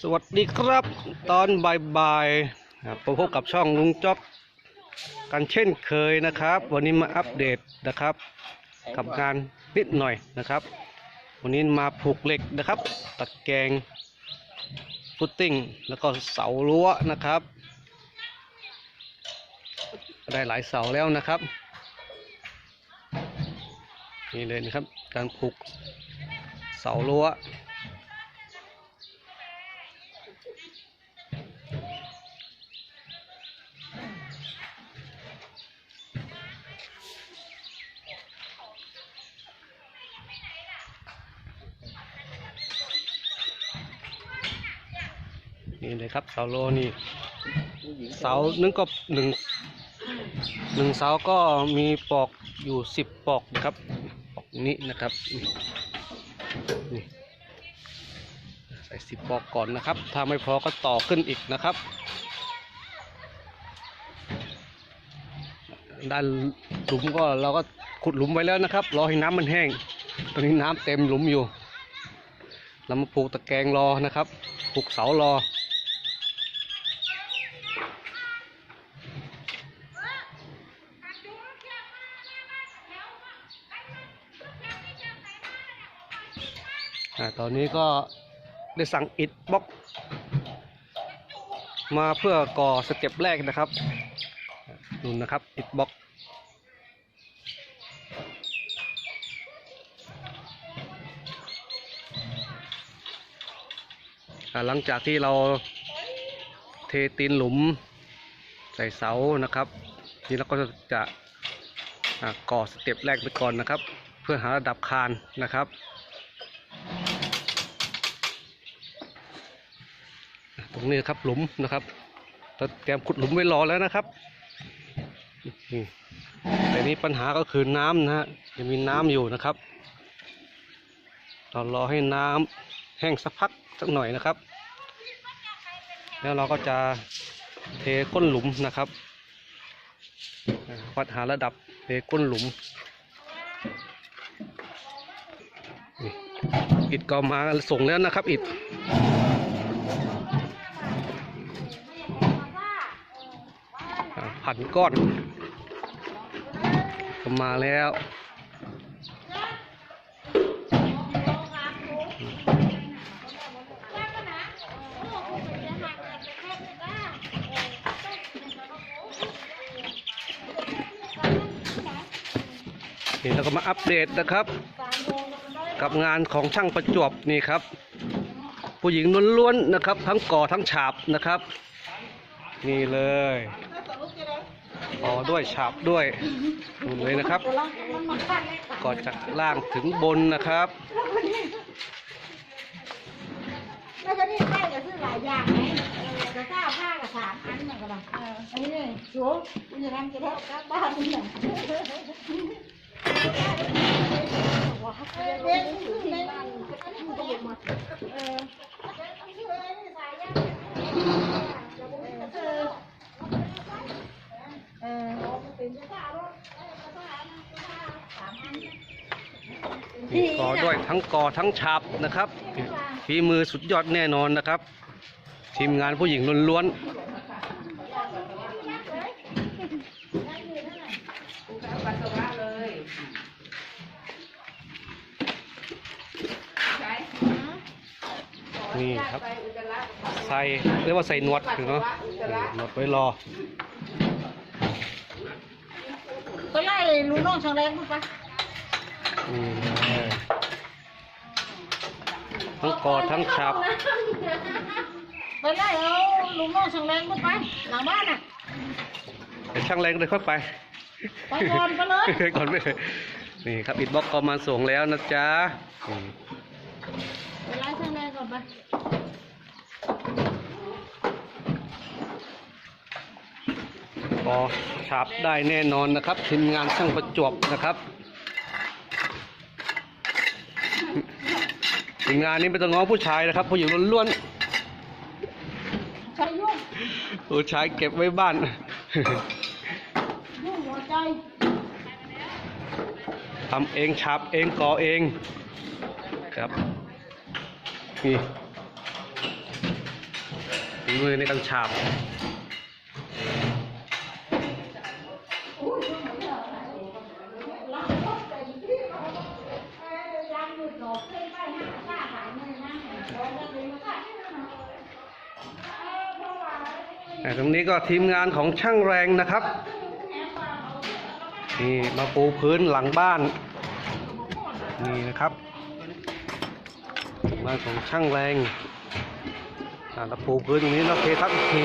สวัสดีครับ ตอนบ่ายๆอ่าพบกับช่องลุงจ๊อกกันเช่นเคยนะครับ วันนี้มาอัปเดตนะครับ กับงานนิดหน่อยนะครับ วันนี้มาผูกเหล็กนะครับตะแกงฟุตติ้งแล้วก็เสารั้วนะครับ ได้หลายเสาแล้วนะครับนี่เลยนะครับ การผูกเสารั้ว นี่เลยครับเสาโลนี่ เสาหนึงก็หนึ่งหนึ่งเสาก็มีปอกอยู่สิบปอกนะครับปอกนี้นะครับนี่ใส่สิบปอกก่อนนะครับ ถ้าไม่พอก็ต่อขึ้นอีกนะครับ ด้านหลุมก็เราก็ขุดหลุมไว้แล้วนะครับ รอให้น้ำมันแห้ง ตอนนี้น้ำเต็มหลุมอยู่เรามาปลูกตะแกรงรอนะครับปลูกเสารอ ตอนนี้ก็ได้สั่งอิฐบล็อก มาเพื่อก่อสเต็ปแรกนะครับนู่นนะครับอิฐบล็อกหลังจากที่เราเทตีนหลุมใส่เสานะครับนี่เราก็จะก่อสเต็ปแรกไปก่อนนะครับ เพื่อหาระดับคานนะครับ ตรงนี้ครับหลุมนะครับเราเตรียมขุดหลุมไว้รอแล้วนะครับแต่นี้ปัญหาก็คือน้ำนะฮะยังมีน้ำอยู่นะครับเรารอให้น้ำแห้งสักพักสักหน่อยนะครับ แล้วเราก็จะเทก้นหลุมนะครับวัดหาระดับเทก้นหลุมอิดก็มาส่งแล้วนะครับอิด อ่า พันก้อนก็มาแล้วนี่เราก็มาอัปเดตนะครับ กับงานของช่างประจวบนี่ครับ ผู้หญิงล้วนๆนะครับ ทั้งก่อทั้งฉาบนะครับ นี่เลย ก่อด้วยฉาบด้วยดูเลยนะครับ ก่อนจากล่างถึงบนนะครับแล้วก็นี่ใกล้กับซื้อหลายอย่างไงเออจะเศร้าผ้ากับสามอันเหมือนกันละเอออันนี้เลยสูงมันจะทำจะได้กลับบ้านนี่แหละว้าวเด็กนในบ้านอันนี้ก็เด็กหมดเออ นี่ก่อด้วยทั้งก่อทั้งฉาบนะครับฝีมือสุดยอดแน่นอนนะครับ ทีมงานผู้หญิงล้วนๆนี่ครับ ใส่เรียกว่าใส่หนวดเนาะหนวดไว้รอไปไล่ลูกน้องช่างแรงมั้งปะนี่เลย ทั้งกอดทั้งฉาบไปไล่เอาลูกน้องช่างแรงมั้งไปหลังบ้านน่ะแต่ช่างแรงเลยค่อยไปไปก่อนไปเลยก่อนไม่เลยนี่ครับอิดบล็อกก็มาส่งแล้วนะจ๊ะอืมไปไล่ช่างแรงก่อนไปก็ฉาบได้แน่นอนนะครับทีมงานช่างประจวบนะครับ ทีมงานนี้ไม่ต้องง้อผู้ชายนะครับ ผู้หญิงล้วนใช้ยุ่งๆผู้ชายเก็บไว้บ้าน ยุ่งหัวใจทำเองฉาบเองก่อเองครับนี่ฝีมือในการฉาบ อ่า ตรงนี้ก็ทีมงานของช่างแรงนะครับ นี่มาปูพื้นหลังบ้าน นี่นะครับบ้านของช่างแรงอ่าแล้วปูพื้นตรงนี้แล้วเททับอีกที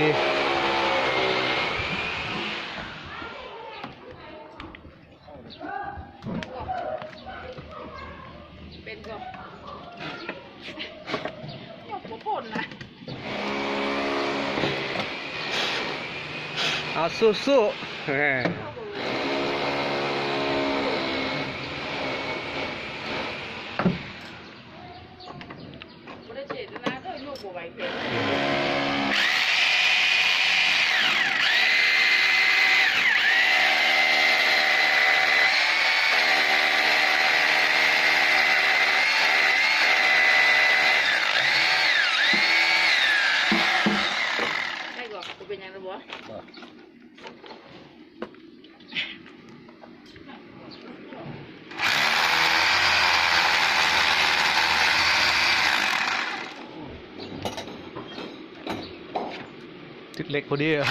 เป็นก็ยกผู้ผลนะ เอาสู้ๆแหมไม่ได้เฉดนะเธอยกบัวใบเก็บได้ก่ รู้บ่ติดเล็กพอดีอะ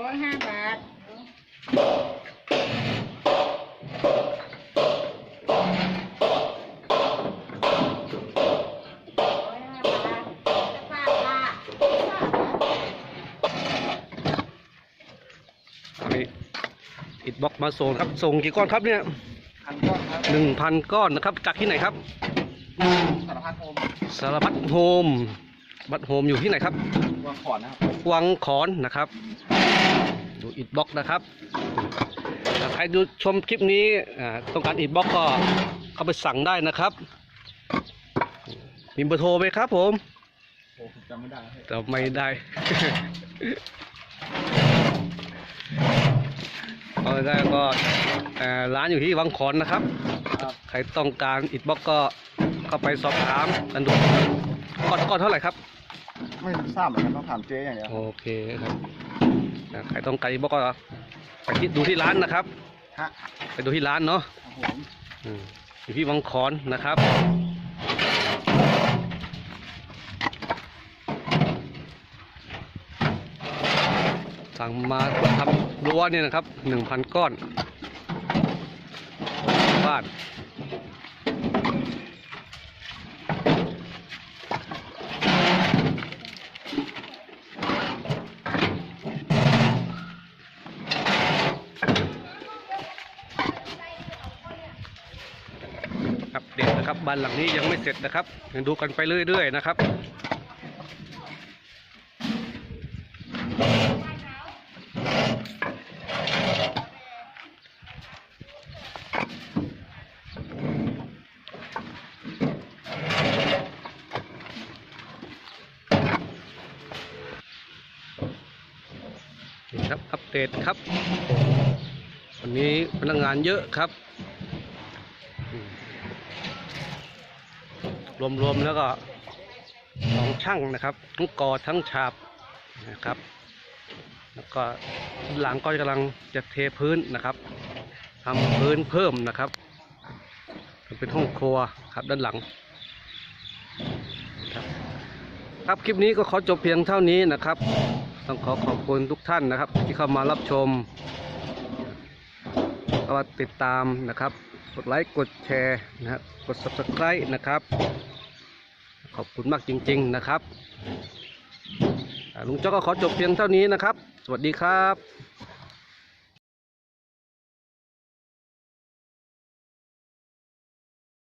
ร้อยห้าบาทร้อยห้าบาทจะป้าป้า เอานี่อิด บล็อกมาส่งครับ ส่งกี่ก้อนครับเนี่ยพันก้อนครับหนึ่งพันก้อนนะครับ จากที่ไหนครับ สารพัดโอมสารพัดโฮม บัดโฮมอยู่ที่ไหนครับ วางขอนนะครับวังขอนนะครับ ดูอิดบล็อกนะครับถ้าใครดูชมคลิปนี้อ่าต้องการอิดบล็อกก็เข้าไปสั่งได้นะครับมีเบอร์โทรไหมครับผม โอ้ผมจำไม่ได้ครับแต่ไม่ได้ เอาได้ก็เอ่อร้านอยู่ที่วังขอนนะครับ ครับใครต้องการอิดบล็อกก็เข้าไปสอบถามกันดูก้อนก้อนเท่าไหร่ครับ ไม่ทราบเหมือนกันต้องถามเจ๊อย่างเดียวโอเคครับอ่าใครต้องการอิดบล็อกก็ไปที่ดูที่ร้านนะครับ ฮะไปดูที่ร้านเนาะครับผมอืมอยู่ที่วังขอนนะครับ สั่งมาเพื่อทำรั้วเนี่ยนะครับหนึ่งพันก้อน บ้านครับเด็กนะครับบ้านหลังนี้ยังไม่เสร็จนะครับยังดูกันไปเรื่อยๆนะครับ ครับ อัปเดตครับ วันนี้พนักงานเยอะครับ รวมๆแล้วก็สองช่างนะครับ ทั้งกอทั้งฉาบนะครับ แล้วก็หลังก็กำลังจะเทพื้นนะครับทำพื้นเพิ่มนะครับเป็นห้องครัวครับด้านหลังครับคลิปนี้ก็ขอจบเพียงเท่านี้นะครับ ต้องขอขอบคุณทุกท่านนะครับ ที่เข้ามารับชมก็ติดตามนะครับ กดไลค์ กดแชร์นะครับกด subscribe นะครับ ขอบคุณมากจริง ๆ นะครับลุงเจ้าก็ขอจบเพียงเท่านี้นะครับ สวัสดีครับ